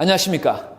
안녕하십니까.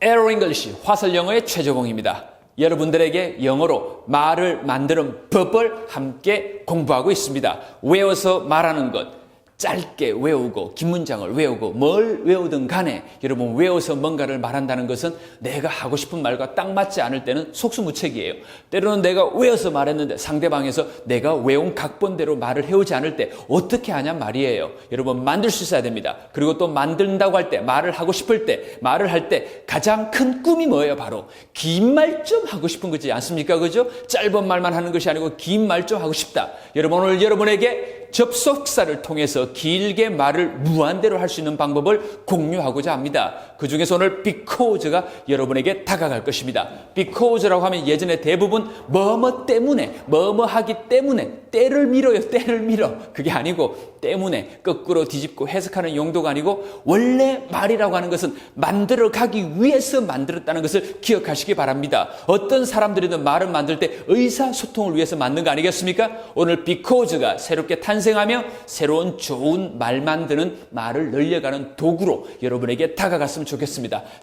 에로 잉글리시 화설 영어의 최재봉입니다. 여러분들에게 영어로 말을 만드는 법을 함께 공부하고 있습니다. 외워서 말하는 것. 짧게 외우고 긴 문장을 외우고 뭘 외우든 간에 여러분 외워서 뭔가를 말한다는 것은 내가 하고 싶은 말과 딱 맞지 않을 때는 속수무책이에요. 때로는 내가 외워서 말했는데 상대방에서 내가 외운 각본대로 말을 해오지 않을 때 어떻게 하냐 말이에요. 여러분 만들 수 있어야 됩니다. 그리고 또 만든다고 할 때 말을 하고 싶을 때 말을 할 때 가장 큰 꿈이 뭐예요? 바로 긴 말 좀 하고 싶은 거지 않습니까? 그죠? 짧은 말만 하는 것이 아니고 긴 말 좀 하고 싶다. 여러분 오늘 여러분에게 접속사를 통해서 길게 말을 무한대로 할 수 있는 방법을 공유하고자 합니다. 그 중에서 오늘 because가 여러분에게 다가갈 것입니다. because라고 하면 예전에 대부분 뭐뭐 때문에, 뭐뭐 하기 때문에, 때를 밀어요, 때를 밀어. 그게 아니고 때문에 거꾸로 뒤집고 해석하는 용도가 아니고 원래 말이라고 하는 것은 만들어 가기 위해서 만들었다는 것을 기억하시기 바랍니다. 어떤 사람들이든 말을 만들 때 의사소통을 위해서 만든 거 아니겠습니까? 오늘 because가 새롭게 탄생하며 새로운 좋은 말 만드는 말을 늘려가는 도구로 여러분에게 다가갔으면 좋겠습니다.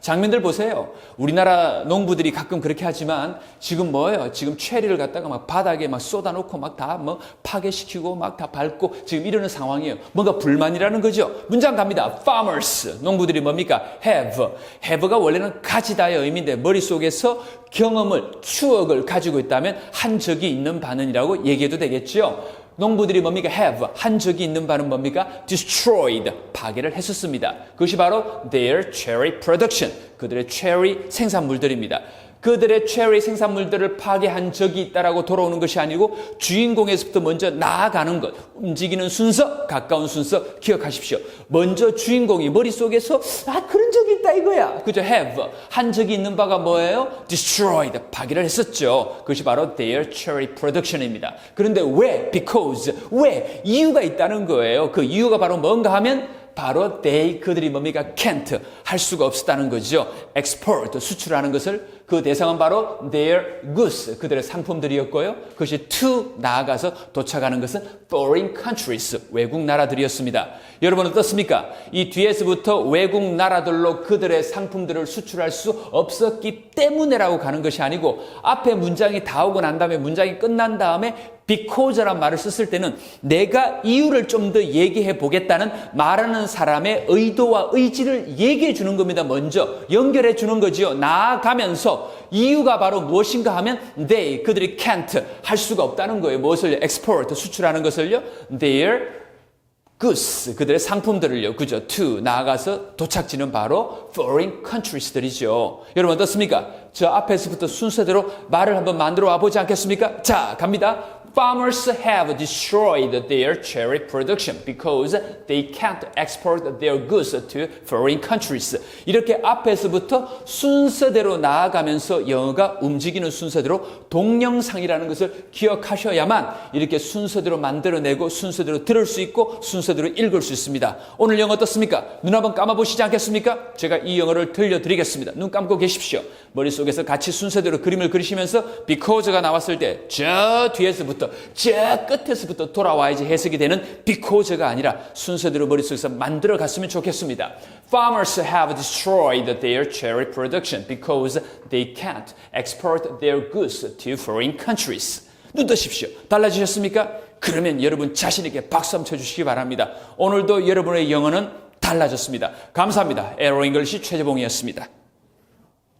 장면들 보세요. 우리나라 농부들이 가끔 그렇게 하지만 지금 뭐예요? 지금 체리를 갖다가 막 바닥에 막 쏟아놓고 막 다 뭐 파괴시키고 막 다 밟고 지금 이러는 상황이에요. 뭔가 불만이라는 거죠. 문장 갑니다. farmers. 농부들이 뭡니까? have. have가 원래는 가지다의 의미인데 머릿속에서 경험을, 추억을 가지고 있다면 한 적이 있는 반응이라고 얘기해도 되겠죠. 농부들이 뭡니까? have. 한 적이 있는 바는 뭡니까? destroyed. 파괴를 했었습니다. 그것이 바로 their cherry production. 그들의 체리 생산물들입니다. 그들의 체리 생산물들을 파괴한 적이 있다라고 돌아오는 것이 아니고 주인공에서부터 먼저 나아가는 것, 움직이는 순서, 가까운 순서 기억하십시오. 먼저 주인공이 머릿속에서 아 그런 적이 있다 이거야. 그죠? have. 한 적이 있는 바가 뭐예요? destroyed. 파괴를 했었죠. 그것이 바로 their cherry production입니다. 그런데 왜? because. 왜? 이유가 있다는 거예요. 그 이유가 바로 뭔가 하면 바로 they 그들이 뭡니까 can't 할 수가 없었다는 거죠. export 수출하는 것을 그 대상은 바로 their goods 그들의 상품들이었고요. 그것이 to 나아가서 도착하는 것은 foreign countries 외국 나라들이었습니다. 여러분 어떻습니까? 이 뒤에서부터 외국 나라들로 그들의 상품들을 수출할 수 없었기 때문에라고 가는 것이 아니고 앞에 문장이 다 오고 난 다음에 문장이 끝난 다음에 because란 말을 썼을 때는 내가 이유를 좀 더 얘기해 보겠다는 말하는 사람의 의도와 의지를 얘기해 주는 겁니다. 먼저 연결해 주는 거지요. 나아가면서 이유가 바로 무엇인가 하면 they 그들이 can't 할 수가 없다는 거예요. 무엇을 export 수출하는 것을요. their goods 그들의 상품들을요. 그죠? to 나아가서 도착지는 바로 foreign countries들이죠. 여러분 어떻습니까? 저 앞에서부터 순서대로 말을 한번 만들어 와 보지 않겠습니까? 자, 갑니다. Farmers have destroyed their cherry production because they can't export their goods to foreign countries. 이렇게 앞에서부터 순서대로 나아가면서 영어가 움직이는 순서대로 동영상이라는 것을 기억하셔야만 이렇게 순서대로 만들어내고 순서대로 들을 수 있고 순서대로 읽을 수 있습니다. 오늘 영어 어떻습니까? 눈 한번 감아보시지 않겠습니까? 제가 이 영어를 들려드리겠습니다. 눈 감고 계십시오. 머릿속에서 같이 순서대로 그림을 그리시면서 because가 나왔을 때 저 뒤에서부터 저 끝에서부터 돌아와야지 해석이 되는 because가 아니라 순서대로 머릿속에서 만들어 갔으면 좋겠습니다. Farmers have destroyed their cherry production because they can't export their goods to foreign countries. 눈 뜨십시오. 달라지셨습니까? 그러면 여러분 자신에게 박수 한번 쳐주시기 바랍니다. 오늘도 여러분의 영어는 달라졌습니다. 감사합니다. 에로 잉글리시 최재봉이었습니다.